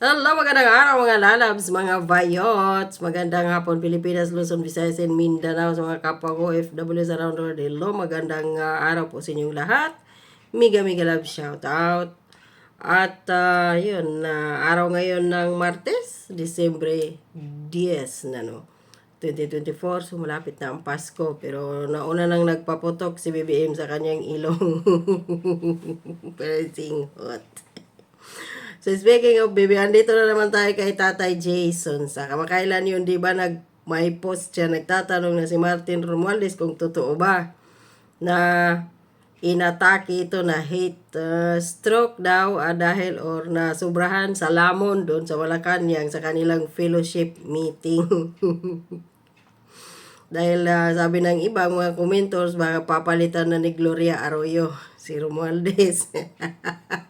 Hello, magandang araw mga lalabs, mga vayots. Magandang hapon Pilipinas, Luzon, Visayas, and Mindanao sa mga kapwa ko FWs around the world. Hello, magandang uh, araw po sa inyong lahat. Miga Miga Love shout out. At uh, yun, uh, araw ngayon ng Martes, Disyembre 10 na no. 2024, so malapit na ang Pasko. Pero nauna nang nagpaputok si BBM sa kanyang ilong. Pero hot. So speaking of baby, andito na naman tayo kay Tatay Jason. Sa kamakailan yun, di ba, nag, may post siya, nagtatanong na si Martin Romualdez kung totoo ba na inatake ito na hate uh, stroke daw ah, dahil or na sobrahan sa lamon doon sa Malacanang sa kanilang fellowship meeting. dahil uh, sabi ng ibang mga commentors, baka papalitan na ni Gloria Arroyo si Romualdez.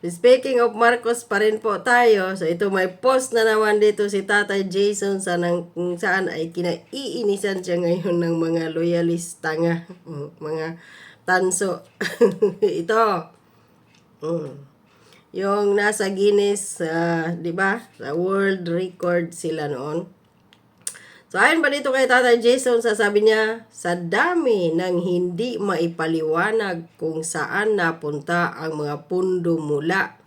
Speaking of Marcos pa rin po tayo. So ito may post na naman dito si Tatay Jason sa nang, saan ay kinaiinisan siya ngayon ng mga loyalista nga. mga tanso. ito. Mm. Yung nasa Guinness, uh, di ba? Sa world record sila noon. So, ayon ba dito kay Tatay Jason, sasabi niya, sa dami ng hindi maipaliwanag kung saan napunta ang mga pundo mula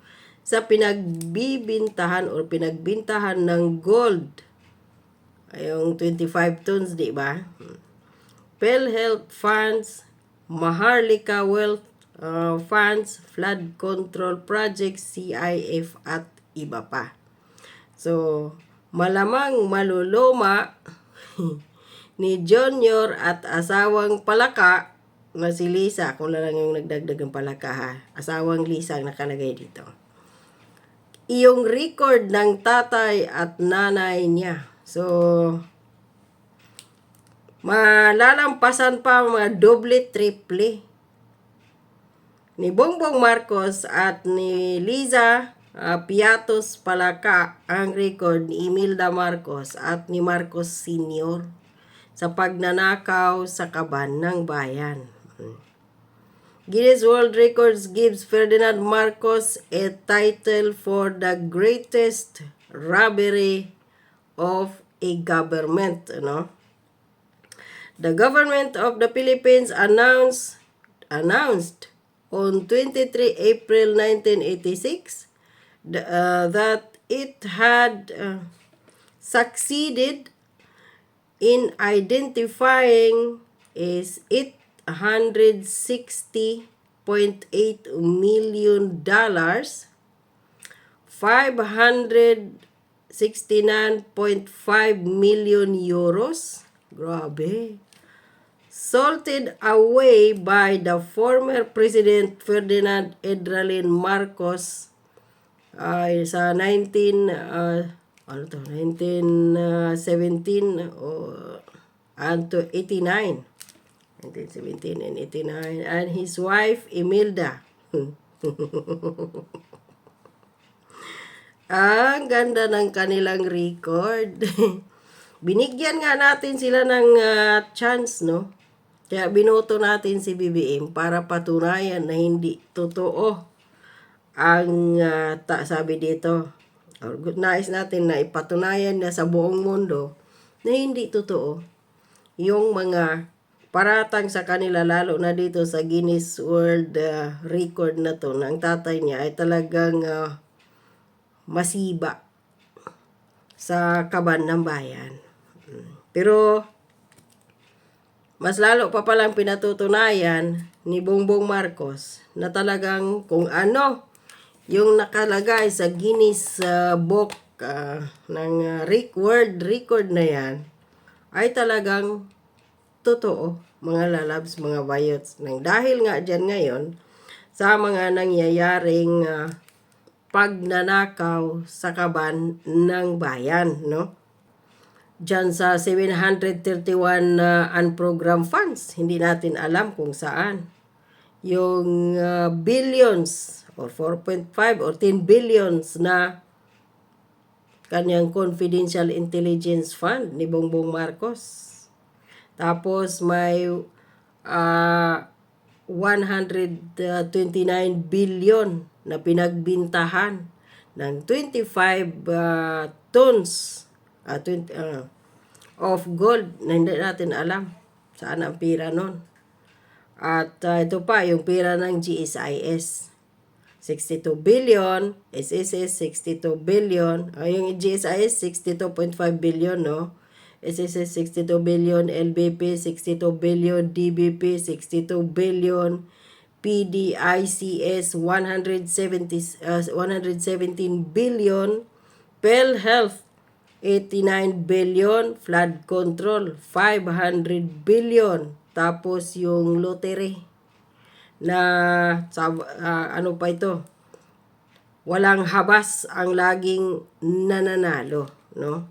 sa pinagbibintahan o pinagbintahan ng gold. Yung 25 tons, di ba? PhilHealth Funds, Maharlika Wealth uh, Funds, Flood Control Project, CIF at iba pa. So, malamang maluluma ni Junior at asawang palaka na si Lisa, kung lang yung nagdagdag ng palaka ha, asawang Lisa ang nakalagay dito. Iyong record ng tatay at nanay niya. So, malalampasan pa mga doble, triple ni Bongbong Marcos at ni Liza uh, Piatos Palaka ang record ni Imelda Marcos at ni Marcos Sr. sa pagnanakaw sa kaban ng bayan. Guinness World Records gives Ferdinand Marcos a title for the greatest robbery of a government. No? The government of the Philippines announced announced on 23 April 1986 uh, that it had uh, succeeded in identifying is 860.8 million dollars 569.5 million euros grabe salted away by the former President Ferdinand Edralin Marcos ay sa 19 uh, ano to? 1917 uh, and to 89 1917 and 89 and his wife Imelda. Ang ganda ng kanilang record. Binigyan nga natin sila ng uh, chance no? Kaya binoto natin si BBM para patunayan na hindi totoo ang uh, ta, sabi dito, or nais natin na ipatunayan na sa buong mundo na hindi totoo yung mga paratang sa kanila lalo na dito sa Guinness World uh, Record na to ng tatay niya ay talagang uh, masiba sa kaban ng bayan. Pero mas lalo pa palang pinatutunayan ni Bongbong Marcos na talagang kung ano yung nakalagay sa Guinness uh, Book uh, ng uh, World Record na yan ay talagang totoo mga lalabs, mga bayots. Nang dahil nga dyan ngayon sa mga nangyayaring uh, pagnanakaw sa kaban ng bayan, no? Diyan sa 731 uh, unprogrammed funds, hindi natin alam kung saan. Yung uh, billions or 4.5 or 10 billions na kanyang confidential intelligence fund ni Bongbong Marcos. Tapos may uh, 129 billion na pinagbintahan ng 25 uh, tons ah, 20, ah, of gold na hindi natin alam saan ang pira nun. At ah, ito pa, yung pira ng GSIS. 62 billion, SSS 62 billion, ah, yung GSIS 62.5 billion, no? SSS 62 billion, LBP 62 billion, DBP 62 billion, PDICS 170 uh, 117 billion, PhilHealth 89 billion, flood control 500 billion, tapos yung lottery na sa ah, ano pa ito? Walang habas ang laging nananalo no?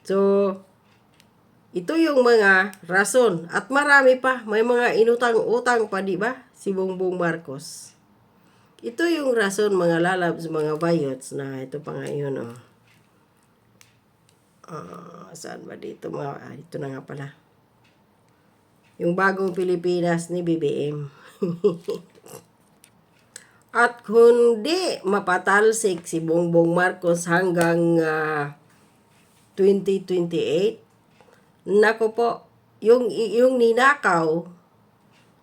So ito yung mga rason. At marami pa. May mga inutang-utang pa di ba? Si Bongbong Marcos. Ito yung rason mga lalabs mga bayots na ito pa nga yun oh. Ah, saan ba dito mga ah, dito na nga pala yung bagong Pilipinas ni BBM At kundi mapatalsik si Bongbong Marcos hanggang ah, 2028, nako po, yung, yung ninakaw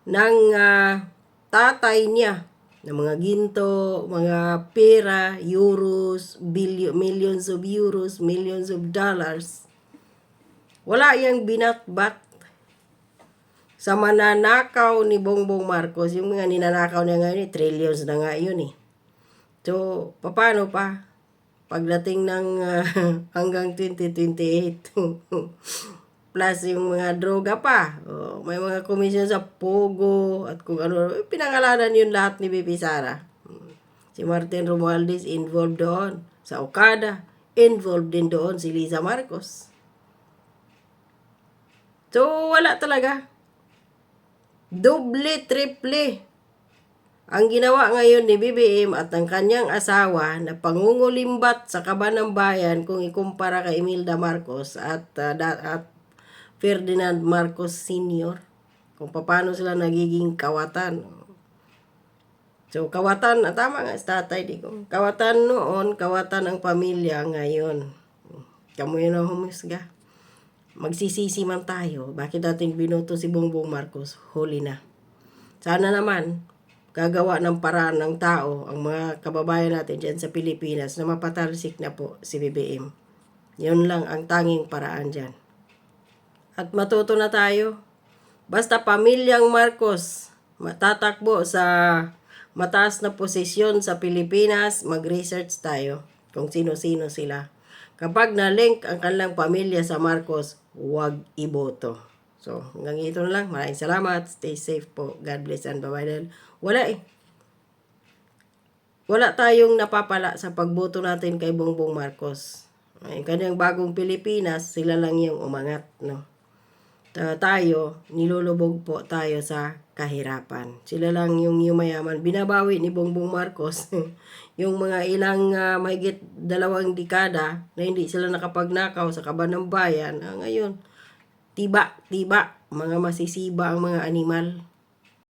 ng ah, tatay niya, ng mga ginto, mga pera, euros, billion, millions of euros, millions of dollars, wala yang binatbat sa mananakaw ni Bongbong Marcos, yung mga ninanakaw niya ngayon, eh, trillions na nga yun eh. So, paano pa? Pagdating ng ah, hanggang 2028, plus yung mga droga pa. Oh, may mga komisyon sa Pogo at kung ano, pinangalanan yun lahat ni Bibi Sara. Si Martin Romualdez involved doon. Sa Okada, involved din doon si Liza Marcos. So, wala talaga. Doble, triple. Ang ginawa ngayon ni BBM at ang kanyang asawa na pangungulimbat sa kaban ng bayan kung ikumpara kay Imelda Marcos at, uh, at Ferdinand Marcos Sr. Kung paano sila nagiging kawatan. So, kawatan, ah, tama nga tatay di ko. Kawatan noon, kawatan ang pamilya ngayon. Kamu yun ang humusga magsisisi man tayo, bakit natin binoto si Bongbong Marcos, huli na. Sana naman, gagawa ng paraan ng tao, ang mga kababayan natin dyan sa Pilipinas, na mapatalsik na po si BBM. Yun lang ang tanging paraan dyan. At matuto na tayo. Basta pamilyang Marcos, matatakbo sa mataas na posisyon sa Pilipinas, mag-research tayo kung sino-sino sila. Kapag na-link ang kanilang pamilya sa Marcos, huwag iboto. So, hanggang ito na lang. Maraming salamat. Stay safe po. God bless and bye-bye. Wala eh. Wala tayong napapala sa pagboto natin kay Bongbong Marcos. Ay, kanyang bagong Pilipinas, sila lang yung umangat, no? Ta- tayo, nilulubog po tayo sa kahirapan. Sila lang yung yumayaman. Binabawi ni Bongbong Marcos yung mga ilang uh, mahigit dalawang dekada na hindi sila nakapagnakaw sa kaban ng bayan. Ah, ngayon, tiba, tiba, mga masisiba ang mga animal.